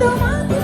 তোমাকে